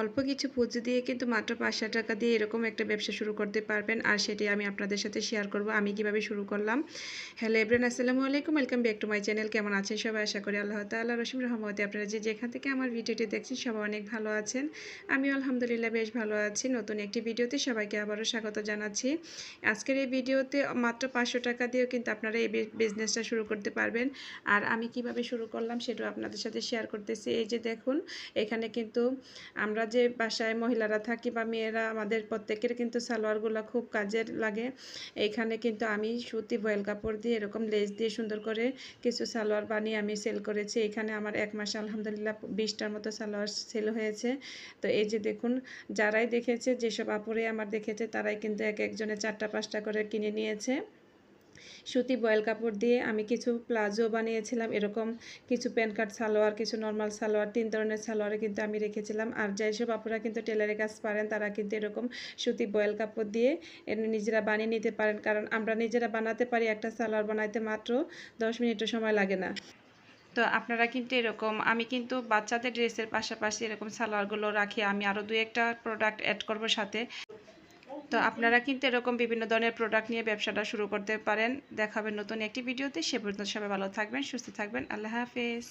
অল্প কিছু পুঁজি দিয়ে কিন্তু মাত্র পাঁচশো টাকা দিয়ে এরকম একটা ব্যবসা শুরু করতে পারবেন। আর সেটি আমি আপনাদের সাথে শেয়ার করব। আমি কীভাবে শুরু করলাম? হ্যালো এভরিন আসসালামু আলাইকুম। Welcome back to my channel কেমন আছেন সবাই? আশা করি আল্লাহ তাআলা রসিম রহমতে আপনারা যে যেখান থেকে আমার ভিডিওটি দেখছেন সবাই অনেক ভালো আছেন। আমি আলহামদুলিল্লাহ বেশ ভালো আছি। নতুন একটি ভিডিওতে সবাইকে আবারও স্বাগত জানাচ্ছি। আজকের এই ভিডিওতে মাত্র পাঁচশো টাকা দিয়েও কিন্তু আপনারা এই বিজনেসটা শুরু করতে পারবেন। আর আমি কীভাবে শুরু করলাম সেটাও আপনাদের সাথে শেয়ার করতেছি। এই যে দেখুন, এখানে কিন্তু আমরা যে বাসায় মহিলারা থাকি বা মেয়েরা, আমাদের প্রত্যেকের কিন্তু সালোয়ারগুলো খুব কাজের লাগে। এইখানে কিন্তু আমি সুতি বয়েল কাপড় দিয়ে এরকম লেস দিয়ে সুন্দর করে কিছু সালোয়ার বানিয়ে আমি সেল করেছি। এখানে আমার এক মাসে আলহামদুলিল্লাহ বিশটার মতো সালোয়ার সেল হয়েছে। তো এই যে দেখুন, যারাই দেখেছে, যেসব আপুরে আমার দেখেছে, তারাই কিন্তু এক একজনে চারটা পাঁচটা করে কিনে নিয়েছে। সুতি বয়েল কাপড় দিয়ে আমি কিছু প্লাজো বানিয়েছিলাম, এরকম কিছু প্যান্ট কাট সালোয়ার, কিছু নর্মাল সালোয়ার, তিন ধরনের সালোয়ারে কিন্তু আমি রেখেছিলাম। আর যেসব আপুরা কিন্তু টেলারের কাজ পারেন, তারা কিন্তু এরকম সুতি বয়েল কাপড় দিয়ে নিজেরা বানিয়ে নিতে পারেন। কারণ আমরা নিজেরা বানাতে পারি একটা সালোয়ার বানাইতে মাত্র দশ মিনিটও সময় লাগে না। তো আপনারা কিন্তু এরকম, আমি কিন্তু বাচ্চাদের ড্রেসের পাশাপাশি এরকম সালোয়ারগুলো রাখি, আমি আরও দু একটা প্রোডাক্ট অ্যাড করব সাথে। তো আপনারা কিন্তু এরকম বিভিন্ন ধরনের প্রোডাক্ট নিয়ে ব্যবসাটা শুরু করতে পারেন। দেখাবেন নতুন একটি ভিডিওতে সে পর্যন্ত সবাই ভালো থাকবেন, সুস্থ থাকবেন। আল্লাহ হাফেজ।